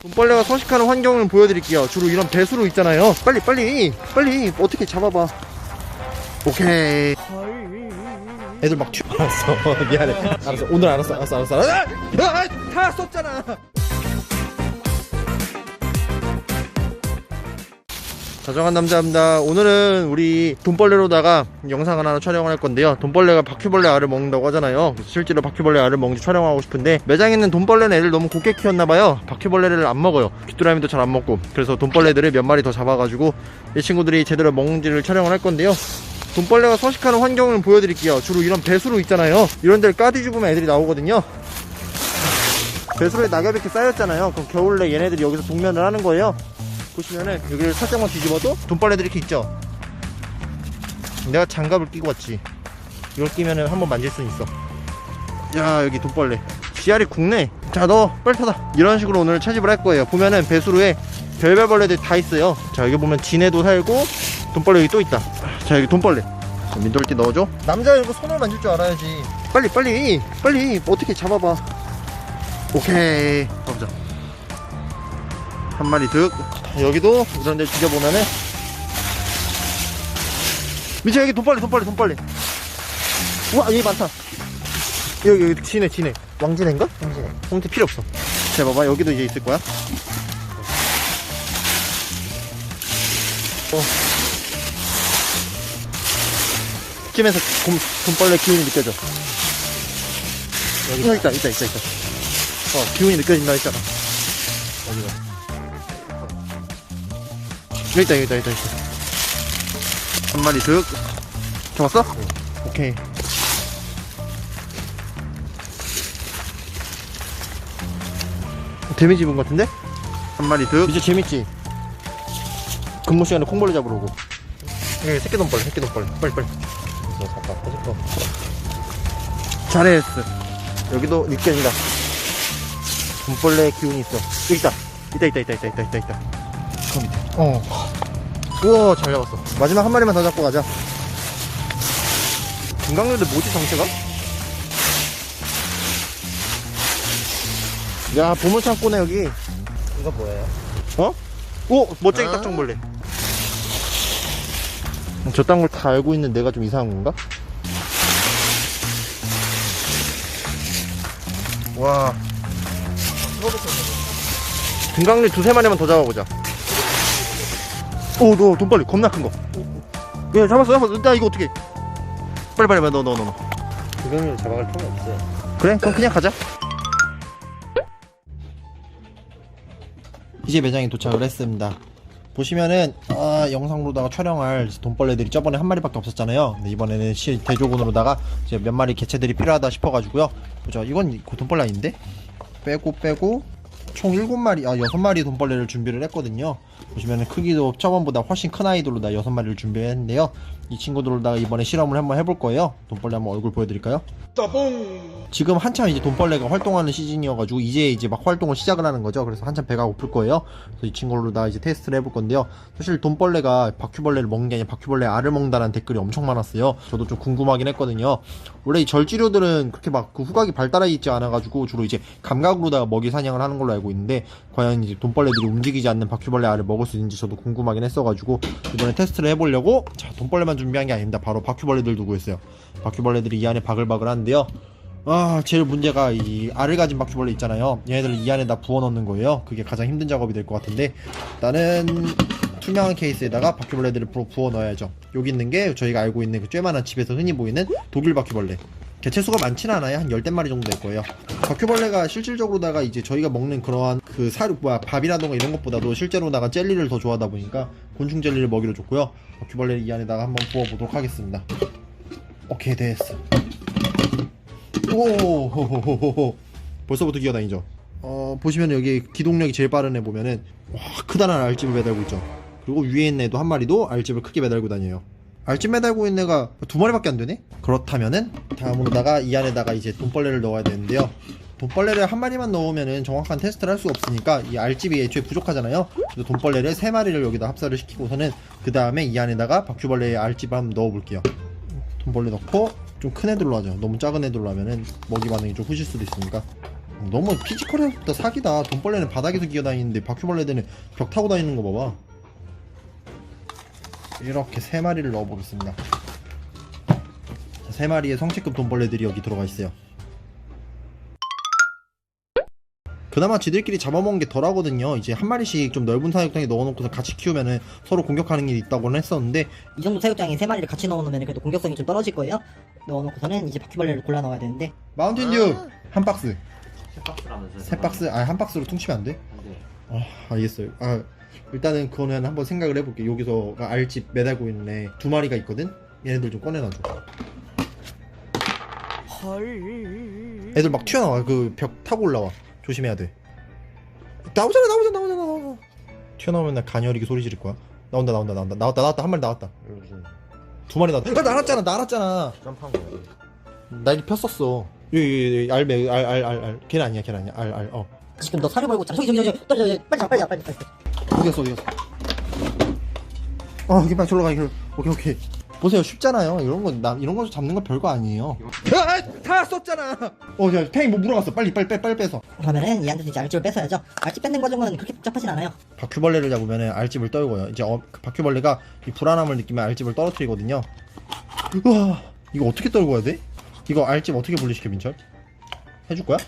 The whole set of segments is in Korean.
돈벌레가 서식하는 환경을 보여드릴게요. 주로 이런 배수로 있잖아요. 빨리 빨리 빨리 어떻게 잡아봐. 오케이. 애들 막 튀어. 알았어. 미안해. 알았어. 오늘 알았어. 알았어. 알았어. 알았어. 아! 아! 다 썼잖아. 다정한 남자입니다. 오늘은 우리 돈벌레로다가 영상을 하나 촬영을 할 건데요. 돈벌레가 바퀴벌레 알을 먹는다고 하잖아요. 실제로 바퀴벌레 알을 먹는지 촬영하고 싶은데 매장에 있는 돈벌레는 애들 너무 곱게 키웠나봐요. 바퀴벌레를 안 먹어요. 귀뚜라미도 잘 안 먹고. 그래서 돈벌레들을 몇 마리 더 잡아가지고 이 친구들이 제대로 먹는지를 촬영을 할 건데요. 돈벌레가 서식하는 환경을 보여드릴게요. 주로 이런 배수로 있잖아요. 이런 데를 까디 죽으면 애들이 나오거든요. 배수로에 낙엽이 이렇게 쌓였잖아요. 그럼 겨울 내 얘네들이 여기서 동면을 하는 거예요. 보시면은 여기를 살짝만 뒤집어도 돈벌레들이 이렇게 있죠. 내가 장갑을 끼고 왔지. 이걸 끼면은 한번 만질 수 있어. 야 여기 돈벌레. 씨알이 굵네. 자너 빨리 타다. 이런 식으로 오늘 채집을 할 거예요. 보면은 배수로에 별별 벌레들이 다 있어요. 자 여기 보면 진해도 살고 돈벌레 여기 또 있다. 자 여기 돈벌레. 자, 민돌띠 넣어줘. 남자 이거 손을 만질 줄 알아야지. 빨리 빨리 빨리 어떻게 잡아봐. 오케이. 가보자. 한 마리 득. 여기도 이런 데 뒤져보면은 미쳐 여기 돈벌레 돈벌레 돈벌레 우와 여기 많다. 여기 여기 진해 진해. 왕진해인가? 왕진해. 홍태 필요 없어. 자 봐봐. 여기도 이제 있을 거야. 어. 찜에서 곰, 돈벌레 기운이 느껴져. 여기 있다 있다 있다 있다. 어 기운이 느껴진다 했잖아. 어디가 여기 있다 여기 있다 여기 있다, 여기 한 마리 득. 잡았어? 오케이. 데미지 입은 것 같은데? 한 마리 득. 이제 재밌지? 근무 시간에 콩벌레 잡으러 오고. 여기 새끼 돈벌레 새끼 돈벌레. 빨리 빨리. 잠깐 터질 거. 잘했어. 여기도 느껴진다. 돈벌레 기운이 있어. 여기 있다. 있다 있다 있다 있다 있다 있다 있다. 그 밑에 어 우와 잘 잡았어 마지막 한 마리만 더 잡고 가자 금강류들 뭐지 정체가? 야 보물창고네 여기 이거 뭐예요? 어? 오 멋쟁이 아. 딱정벌레 저딴 걸 다 알고 있는 내가 좀 이상한 건가? 와 금강류 두세 마리만 더 잡아보자 오너 돈벌레 겁나 큰거. 야 잡았어 잡았어. 나 이거 어떻게 빨리 빨리 빨리 넣어 넣어 넣어 구경을 잡아갈 틈이 없어요. 그래? 그럼 그냥 가자. 이제 매장에 도착을 했습니다. 보시면은 아, 영상으로다가 촬영할 돈벌레들이 저번에 한 마리밖에 없었잖아요. 근데 이번에는 실 대조군으로다가 이제 몇 마리 개체들이 필요하다 싶어가지고요. 보자. 이건 그 돈벌레 아닌데? 빼고 빼고 총 7마리 아 6마리 돈벌레를 준비를 했거든요 보시면은 크기도 저번보다 훨씬 큰 아이들로 다 6마리를 준비했는데요 이 친구들로다가 이번에 실험을 한번 해볼 거예요 돈벌레 한번 얼굴 보여드릴까요? 지금 한참 이제 돈벌레가 활동하는 시즌이어가지고 이제 이제 막 활동을 시작을 하는 거죠. 그래서 한참 배가 고플 거예요. 그래서 이 친구로 다 이제 테스트를 해볼 건데요. 사실 돈벌레가 바퀴벌레를 먹는 게 아니라 바퀴벌레 알을 먹는다는 댓글이 엄청 많았어요. 저도 좀 궁금하긴 했거든요. 원래 이 절지류들은 그렇게 막 그 후각이 발달해 있지 않아가지고 주로 이제 감각으로다가 먹이 사냥을 하는 걸로 알고 있는데 과연 이제 돈벌레들이 움직이지 않는 바퀴벌레 알을 먹을 수 있는지 저도 궁금하긴 했어가지고 이번에 테스트를 해보려고 자 돈벌레만 준비한 게 아닙니다. 바로 바퀴벌레들도 구했어요. 바퀴벌레들이 이 안에 바글바글 한데요. 아, 제일 문제가 이 알을 가진 바퀴벌레 있잖아요. 얘네들을 이 안에다 부어 넣는 거예요. 그게 가장 힘든 작업이 될 것 같은데 나는 투명한 케이스에다가 바퀴벌레들을 부어 넣어야죠. 여기 있는 게 저희가 알고 있는 그 쬐만한 집에서 흔히 보이는 독일 바퀴벌레. 개체수가 많지는 않아요. 한 열댓 마리 정도 될 거예요. 바퀴벌레가 실질적으로다가 이제 저희가 먹는 그러한 그 사료, 뭐야, 밥이라던가 이런 것보다도 실제로다가 젤리를 더 좋아하다 보니까 곤충 젤리를 먹이로 줬고요. 바퀴벌레를 이 안에다가 한번 부어보도록 하겠습니다. 오케이, 됐어. 오 호호호호호 벌써부터 기어다니죠 어 보시면 여기 기동력이 제일 빠른 애 보면은 와 크다란 알집을 매달고 있죠 그리고 위에 있는 애도 한 마리도 알집을 크게 매달고 다녀요 알집 매달고 있는 애가 두 마리밖에 안 되네 그렇다면은 다음으로다가 이 안에다가 이제 돈벌레를 넣어야 되는데요 돈벌레를 한 마리만 넣으면은 정확한 테스트를 할 수가 없으니까 이 알집이 애초에 부족하잖아요 그래서 돈벌레를 세 마리를 여기다 합사를 시키고서는 그 다음에 이 안에다가 바퀴벌레의 알집을 한번 넣어볼게요 돈벌레 넣고 좀 큰 애들로 하죠. 너무 작은 애들로 하면은 먹이 반응이 좀 후실 수도 있으니까. 너무 피지컬부터 사기다. 돈벌레는 바닥에서 기어다니는데 바퀴벌레들은 벽 타고 다니는 거 봐봐. 이렇게 세 마리를 넣어보겠습니다. 자, 세 마리의 성체급 돈벌레들이 여기 들어가 있어요. 그나마 지들끼리 잡아먹는 게 덜하거든요. 이제 한 마리씩 좀 넓은 사육장에 넣어놓고서 같이 키우면은 서로 공격하는 일이 있다고는 했었는데 이 정도 사육장에 세 마리를 같이 넣어놓으면 그래도 공격성이 좀 떨어질 거예요. 넣어놓고서는 이제 바퀴벌레를 골라 넣어야 되는데 마운틴듀 한 박스, 세 박스라면서. 세 박스, 아한 박스로 퉁치면 안 돼? 네. 아 알겠어요. 아 일단은 그거는 한번 생각을 해볼게. 여기서 알집 매달고 있는 애 두 마리가 있거든. 얘네들 좀 꺼내놔줘. 애들 막 튀어나와. 그 벽 타고 올라와. 조심해야 돼. 나오잖아, 나오잖아, 나오잖아, 나오잖아. 튀어나오면 나 가녀리게 소리 지를 거야. 나온다, 나온다, 나온다, 나왔다, 나왔다, 한 마리 나왔다. 두 마리 나왔다. 아, 날았잖아, 날았잖아. 점프한 거야. 날이 폈었어. 여기, 여기, 알매, 알, 알, 알, 알. 걔는 아니야, 걔는 아니야. 알, 알, 어. 지금 너 사료 벌고 있잖아. 저기 저기 저기 떨어져 빨리 가 빨리 가 빨리 가. 어디였어 어디였어 어 여기 빨리 저로 가 이거 오케이 오케이 보세요 쉽잖아요 이런 거나 이런 거 잡는 건 별거 아니에요 아 다 썼잖아 어야 팽이 뭐 물어갔어 빨리 빨리 빨리 빨리 빼서 그러면은 얘한테 이제 알집을 뺏어야죠. 알집 뺏는 과정은 그렇게 복잡하진 않아요. 바퀴벌레를 잡으면 알집을 떨고요 이제 어, 그 바퀴벌레가 이 불안함을 느끼면 알집을 떨어뜨리거든요 우와 이거 어떻게 떨고 해야 돼? 이거 알집 어떻게 분리시켜 민철? 해줄 거야?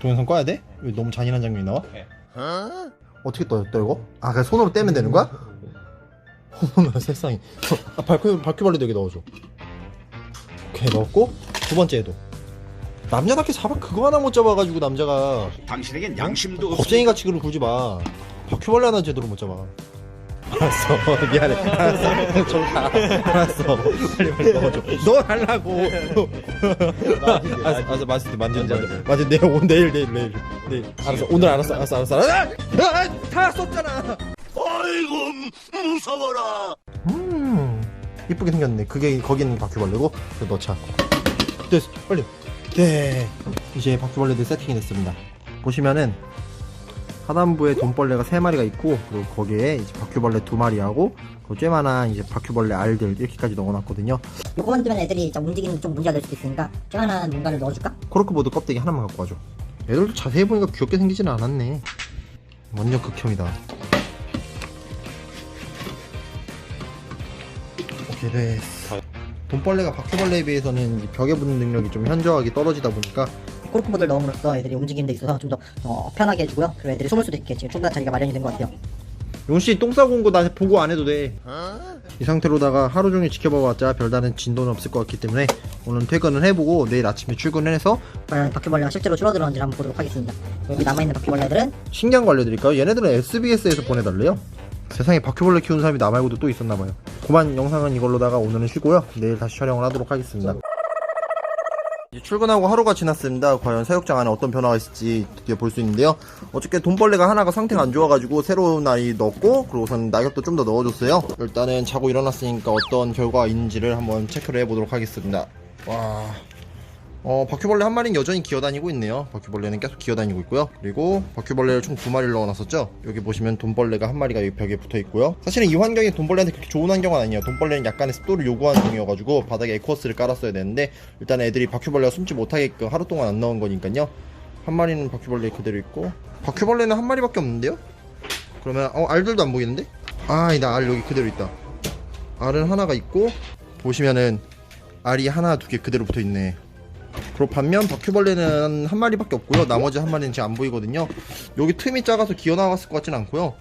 동영상 꺼야 돼? 왜 너무 잔인한 장면이 나와? 네. 어 떻게 떨, 떨고? 아 그냥 손으로 떼면 되는 거야? 어머나 세상에. 아, 바퀴, 바퀴벌레도 여기 넣어줘. 오케이 넣었고 두 번째에도. 남자답게 잡아 그거 하나 못 잡아가지고 남자가. 당신에겐 양심도 없 겁쟁이 같이 그걸 굴지 마. 바퀴벌레 하나 제대로 못 잡아. 알았어. 미안해. 알았어. 좋다 알았어. 빨리 빨리 넣어줘. 너 달라고. 알았어. 알았어. 마스터 만지는 맞아 내일 오 내일 내일 내일 내일 알았어. 오늘 알았어 알았어 알았어. 알았어 아! 아! 다 썼잖아. 아이고 무서워라. 음 이쁘게 생겼네. 그게 거기 있는 게 바퀴벌레고 그거 넣자 됐어 빨리. 네 이제 바퀴벌레들 세팅이 됐습니다. 보시면은 하단부에 돈벌레가 세마리가 있고 그리고 거기에 이제 바퀴벌레 두마리하고 그 쬐만한 이제 바퀴벌레 알들 이렇게까지 넣어놨거든요. 요거만 두면 애들이 좀 움직이는 데좀 문제가 될 수도 있으니까 쬐만한 뭔가를 넣어줄까? 코르크보드 껍데기 하나만 갖고 와줘 애들도 자세히 보니까 귀엽게 생기지는 않았네 완전 극혐이다 오케이 됐어 돈벌레가 바퀴벌레에 비해서는 이 벽에 붙는 능력이 좀 현저하게 떨어지다 보니까 코르크보드를 넣음으로써 애들이 움직이는 데 있어서 좀더 어, 편하게 해주고요. 그리고 애들이 숨을 수도 있게 지금 충분한 자리가 마련이 된 것 같아요. 용씨 똥 싸고 온 거나 보고 안 해도 돼. 이 상태로다가 하루 종일 지켜봐봤자 별다른 진도는 없을 것 같기 때문에 오늘 퇴근을 해보고 내일 아침에 출근을 해서 과연 바퀴벌레가 실제로 줄어들었는지 한번 보도록 하겠습니다. 여기 남아있는 바퀴벌레들은 신기한 거 알려드릴까요? 얘네들은 SBS에서 보내달래요. 세상에 바퀴벌레 키우는 사람이 나 말고도 또 있었나봐요. 그만 영상은 이걸로다가 오늘은 쉬고요. 내일 다시 촬영을 하도록 하겠습니다. 출근하고 하루가 지났습니다. 과연 사육장 안에 어떤 변화가 있을지 드디어 볼 수 있는데요. 어저께 돈벌레가 하나가 상태가 안 좋아가지고 새로운 아이 넣었고 그리고선 낙엽도 좀 더 넣어줬어요. 일단은 자고 일어났으니까 어떤 결과가 있는지를 한번 체크를 해보도록 하겠습니다. 와... 어, 바퀴벌레 한 마리는 여전히 기어다니고 있네요. 바퀴벌레는 계속 기어다니고 있고요. 그리고 바퀴벌레를 총 두 마리를 넣어놨었죠. 여기 보시면 돈벌레가 한 마리가 여기 벽에 붙어 있고요. 사실은 이 환경이 돈벌레한테 그렇게 좋은 환경은 아니에요. 돈벌레는 약간의 습도를 요구하는 종이어가지고 바닥에 에코스를 깔았어야 되는데 일단 애들이 바퀴벌레가 숨지 못하게끔 하루 동안 안 넣은 거니까요. 한 마리는 바퀴벌레 그대로 있고 바퀴벌레는 한 마리밖에 없는데요? 그러면 어 알들도 안 보이는데? 아, 나알 여기 그대로 있다. 알은 하나가 있고 보시면은 알이 하나 두 개 그대로 붙어 있네. 그리고 반면 바퀴벌레는 한 마리밖에 없고요. 나머지 한 마리는 지금 안 보이거든요. 여기 틈이 작아서 기어 나갔을 것 같진 않고요. 요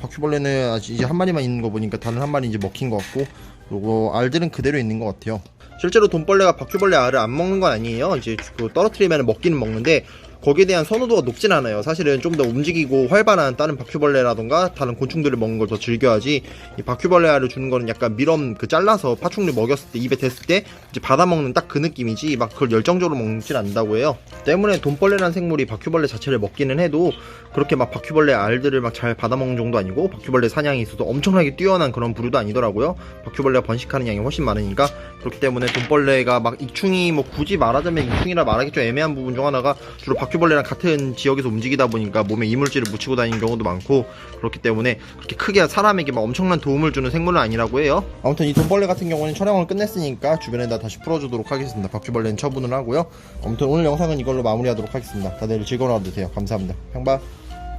바퀴벌레는 아직 이제 한 마리만 있는 거 보니까 다른 한 마리 이제 먹힌 것 같고, 그리고 알들은 그대로 있는 것 같아요. 실제로 돈벌레가 바퀴벌레 알을 안 먹는 건 아니에요. 이제 그 떨어뜨리면 먹기는 먹는데 거기에 대한 선호도가 높진 않아요. 사실은 좀 더 움직이고 활발한 다른 바퀴벌레라던가 다른 곤충들을 먹는 걸 더 즐겨하지 이 바퀴벌레 알을 주는 거는 약간 밀엄 그 잘라서 파충류 먹였을 때 입에 댔을 때 이제 받아먹는 딱 그 느낌이지 막 그걸 열정적으로 먹진 않는다고 해요. 때문에 돈벌레라는 생물이 바퀴벌레 자체를 먹기는 해도 그렇게 막 바퀴벌레 알들을 막 잘 받아먹는 정도 아니고 바퀴벌레 사냥이 있어서 엄청나게 뛰어난 그런 부류도 아니더라고요. 바퀴벌레가 번식하는 양이 훨씬 많으니까 그렇기 때문에 돈벌레가 막 익충이 뭐 굳이 말하자면 익충이라 말하기 좀 애매한 부분 중 하나가 주로 바퀴 바퀴벌레랑 같은 지역에서 움직이다 보니까 몸에 이물질을 묻히고 다니는 경우도 많고 그렇기 때문에 그렇게 크게 사람에게 막 엄청난 도움을 주는 생물은 아니라고 해요. 아무튼 이 돈벌레 같은 경우는 촬영을 끝냈으니까 주변에다 다시 풀어주도록 하겠습니다. 바퀴벌레는 처분을 하고요. 아무튼 오늘 영상은 이걸로 마무리하도록 하겠습니다. 다들 즐거운 하루 되세요. 감사합니다. 평바.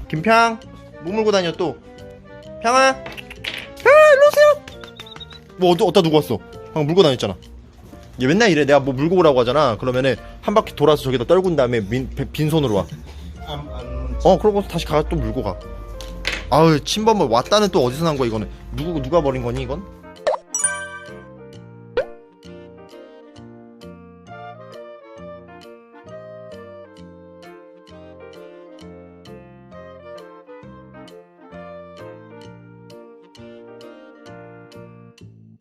김평, 뭐 물고 다녀 또? 평아, 평아 일로 오세요. 뭐 어디 어디다 두고 왔어? 방금 물고 다녔잖아. 얘 맨날 이래. 내가 뭐 물고 오라고 하잖아. 그러면은 한 바퀴 돌아서 저기다 떨군 다음에 민, 배- 빈손으로 와. 어, 그러고 다시 가서 또 물고 가. 아유, 침범을 왔다는 또 어디서 난 거야 이거는? 누구 누가 버린 거니 이건?